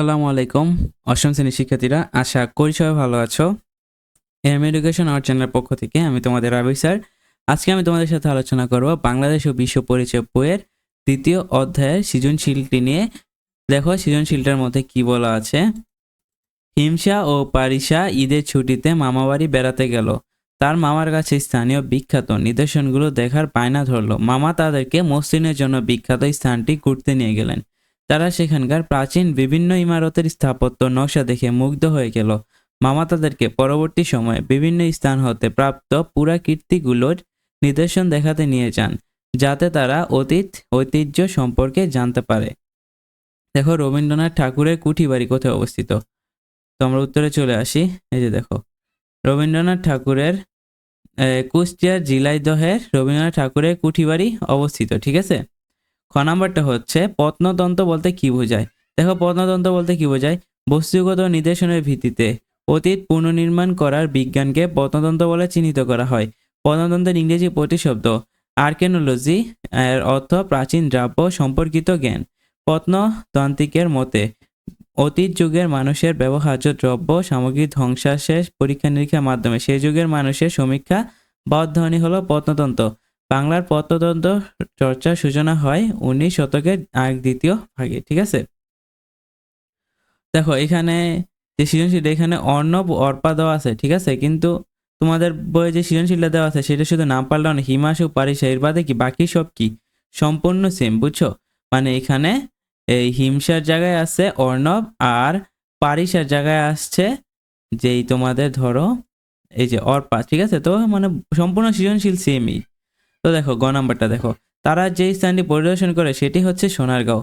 আসসালামু আলাইকুম। অষ্টম শ্রেণির শিক্ষার্থীরা, আশা করি সবাই ভালো আছো। এম এডুকেশন আওয়ার চ্যানেলের পক্ষ থেকে আমি তোমাদের রাবি স্যার। আজকে আমি তোমাদের সাথে আলোচনা করব বাংলাদেশ ও বিশ্ব পরিচয় বইয়ের দ্বিতীয় অধ্যায়ের সৃজনশীলটি নিয়ে। দেখো, সৃজনশীলটার মধ্যে কি বলা আছে? হিমসা ও পারিসা ঈদের ছুটিতে মামাবাড়ি বেড়াতে গেল। তার মামার কাছে স্থানীয় বিখ্যাত নিদর্শনগুলো দেখার পায়না ধরলো। মামা তাদেরকে মসৃণের জন্য বিখ্যাত স্থানটি ঘুরতে নিয়ে গেলেন। তারা সেখানকার প্রাচীন বিভিন্ন ইমারতের স্থাপত্য নকশা দেখে মুগ্ধ হয়ে গেল। মামা তাদেরকে পরবর্তী সময়ে বিভিন্ন স্থান হতে প্রাপ্ত পুরাকীর্তিগুলোর নিদর্শন দেখাতে নিয়ে যান যাতে তারা অতীত ঐতিহ্য সম্পর্কে জানতে পারে। দেখো রবীন্দ্রনাথ ঠাকুরের কুঠি বাড়ি কোথায় অবস্থিত? তো আমরা উত্তরে চলে আসি। এই যে দেখো রবীন্দ্রনাথ ঠাকুরের আহ, কুষ্টিয়ার জিলাইদহের রবীন্দ্রনাথ ঠাকুরের কুঠি বাড়ি অবস্থিত ঠিক আছে? খ নাম্বারটা হচ্ছে প্রত্নতন্ত্র বলতে কি বোঝায়? দেখো, প্রত্নতন্ত্র বলতে কি বোঝায়? বস্তুগত নির্দেশনের ভিত্তিতে অতীত পুনর্নির্মাণ করার বিজ্ঞানকে প্রত্নতন্ত্র বলে চিহ্নিত করা হয়। প্রত্নতন্ত্রের ইংরেজি প্রতিশব্দ আর্কেনোলজি এর অর্থ প্রাচীন দ্রাব্য সম্পর্কিত জ্ঞান। প্রত্নতান্ত্রিকের মতে, অতীত যুগের মানুষের ব্যবহার্য দ্রব্য, সামগ্রী ধ্বংসাশেষ পরীক্ষা নিরীক্ষার মাধ্যমে সেই যুগের মানুষের সমীক্ষা বা অধ্যয়নই হলো প্রত্নতন্ত্র। বাংলার প্রত্নতন্ত্র চর্চার সূচনা হয় উনিশ শতকের এক দ্বিতীয় ভাগে, ঠিক আছে? দেখো, এখানে যে সৃজনশীল এখানে অর্ণব অর্পা দেওয়া আছে, ঠিক আছে? কিন্তু তোমাদের বইয়ে যে সৃজনশীলটা দেওয়া আছে, সেটা শুধু নাম পাল্টানো না হিমাশু পারিসা এর বাদে কি, বাকি সব কি? সম্পূর্ণ সেম বুঝছ? মানে এখানে এই হিমসার জায়গায় আছে অর্ণব আর পারিসার জায়গায় আসছে যেই তোমাদের ধরো এই যে অর্পা, ঠিক আছে? তো মানে সম্পূর্ণ সৃজনশীল সেমই তো দেখো, গ নাম্বারটা দেখো। তারা যেই স্থানটি পরিদর্শন করে, সেটি হচ্ছে সোনারগাঁও।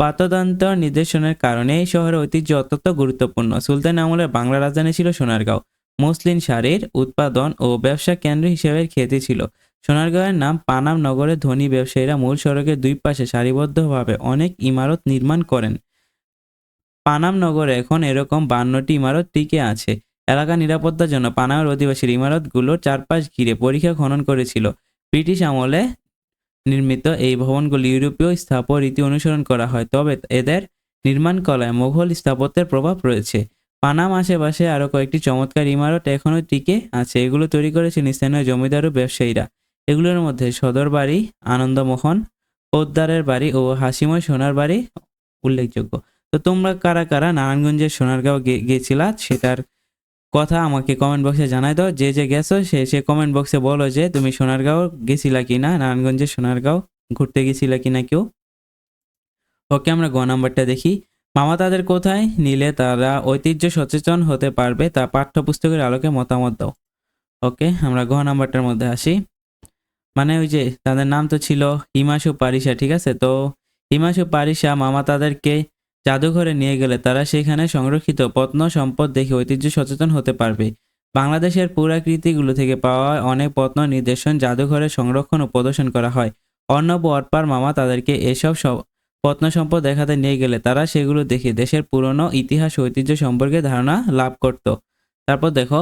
পাতদন্ত নির্দেশনের কারণে এই শহরের ঐতিহ্য অত্যন্ত গুরুত্বপূর্ণ। সুলতান আমলের বাংলা রাজধানী ছিল সোনারগাঁও। মুসলিম শাড়ির উৎপাদন ও ব্যবসা কেন্দ্র হিসেবে খ্যাতি ছিল। সোনারগাঁওয়ের নাম পানাম নগরের ধনী ব্যবসায়ীরা মূল সড়কের দুই পাশে সারিবদ্ধভাবে অনেক ইমারত নির্মাণ করেন। পানাম নগরে এখন এরকম বান্নটি ইমারত টিকে আছে। এলাকা নিরাপত্তার জন্য পানামের অধিবাসীর ইমারতগুলোর চারপাশ ঘিরে পরীক্ষা খনন করেছিল। ব্রিটিশ আমলে নির্মিত এই ভবনগুলি ইউরোপীয় স্থাপত্য রীতি অনুসরণ করা হয়, তবে এদের নির্মাণ কলায় মোঘল স্থাপত্যের প্রভাব রয়েছে। পানাম আশেপাশে আরও কয়েকটি চমৎকার ইমারত এখনও টিকে আছে, এগুলো তৈরি করেছেন স্থানীয় জমিদার ও ব্যবসায়ীরা। এগুলোর মধ্যে সদর বাড়ি, আনন্দমোহন, পোদ্দারের বাড়ি ও হাসিময় সোনার বাড়ি উল্লেখযোগ্য। তো তোমরা কারা কারা নারায়ণগঞ্জের সোনারগাঁও গে- গেছিলা সেটার কথা আমাকে কমেন্ট বক্সে জানাই দাও। যে যে গেছো, সে সে কমেন্ট বক্সে বলো যে, তুমি সোনারগাঁও গেছিলা কি না নারায়ণগঞ্জের সোনারগাঁও ঘুরতে গেছিলা কি না কেউ? ওকে আমরা গ নাম্বারটা দেখি। মামা তাদের কোথায়? নিলে তারা ঐতিহ্য সচেতন হতে পারবে, তা পাঠ্যপুস্তকের আলোকে মতামত দাও। ওকে, আমরা গ নাম্বারটার মধ্যে আসি। মানে ওই যে, তাদের নাম তো ছিল হিমাশু পারিসা, ঠিক আছে? তো হিমাশু পারিসা, মামা তাদেরকে জাদুঘরে নিয়ে গেলে তারা সেখানে সংরক্ষিত প্রত্ন সম্পদ দেখে ঐতিহ্য সচেতন হতে পারবে। বাংলাদেশের পুরাকৃতিগুলো থেকে পাওয়া অনেক পত্ন নির্দেশন জাদুঘরে সংরক্ষণ ও প্রদর্শন করা হয়। অর্ণব অর্পার মামা তাদেরকে এসব সব- প্রত্ন সম্পদ দেখাতে নিয়ে গেলে তারা সেগুলো দেখে দেশের পুরনো ইতিহাস ঐতিহ্য সম্পর্কে ধারণা লাভ করত। তারপর দেখো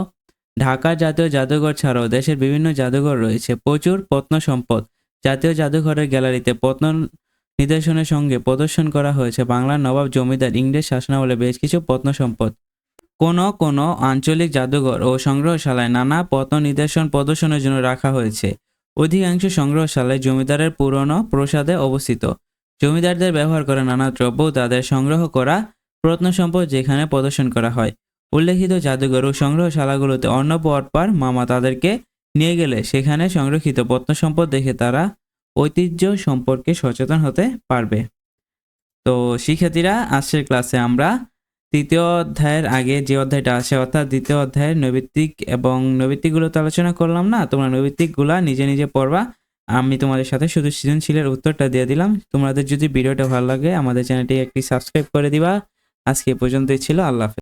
ঢাকা জাতীয় জাদুঘর ছাড়াও দেশের বিভিন্ন জাদুঘর রয়েছে। প্রচুর প্রত্ন সম্পদ জাতীয় জাদুঘরের গ্যালারিতে প্রত্ন নিদর্শনের সঙ্গে প্রদর্শন করা হয়েছে বাংলার নবাব জমিদার ইংরেজ শাসনামলে বেশ কিছু প্রত্ন সম্পদ কোনো কোনো আঞ্চলিক জাদুঘর ও সংগ্রহশালায় নানা প্রত্ন নিদর্শন প্রদর্শনের জন্য রাখা হয়েছে। অধিকাংশ সংগ্রহশালায় জমিদারের পুরনো প্রসাদে অবস্থিত। জমিদারদের ব্যবহার করা নানা দ্রব্য তাদের সংগ্রহ করা প্রত্ন সম্পদ যেখানে প্রদর্শন করা হয়। উল্লেখিত জাদুঘর ও সংগ্রহশালাগুলোতে অর্পার মামা তাদেরকে নিয়ে গেলে সেখানে সংরক্ষিত প্রত্ন সম্পদ দেখে তারা ঐতিহ্য সম্পর্কে সচেতন হতে পারবে। তো শিক্ষার্থীরা, আজকের ক্লাসে আমরা তৃতীয় অধ্যায়ের আগে যে অধ্যায়টা আছে, অর্থাৎ দ্বিতীয় অধ্যায়ের নৈবিত্তিক এবং নৈবিত্তিকগুলো তো আলোচনা করলাম না, তোমরা নৈবিত্তিকগুলা নিজে নিজে পড়বা। আমি তোমাদের সাথে শুধু সৃজনশীলের উত্তরটা দিয়ে দিলাম। তোমাদের যদি ভিডিওটা ভালো লাগে, আমাদের চ্যানেলটি একটি সাবস্ক্রাইব করে দিবা। আজকে পর্যন্তই ছিল, আল্লাহ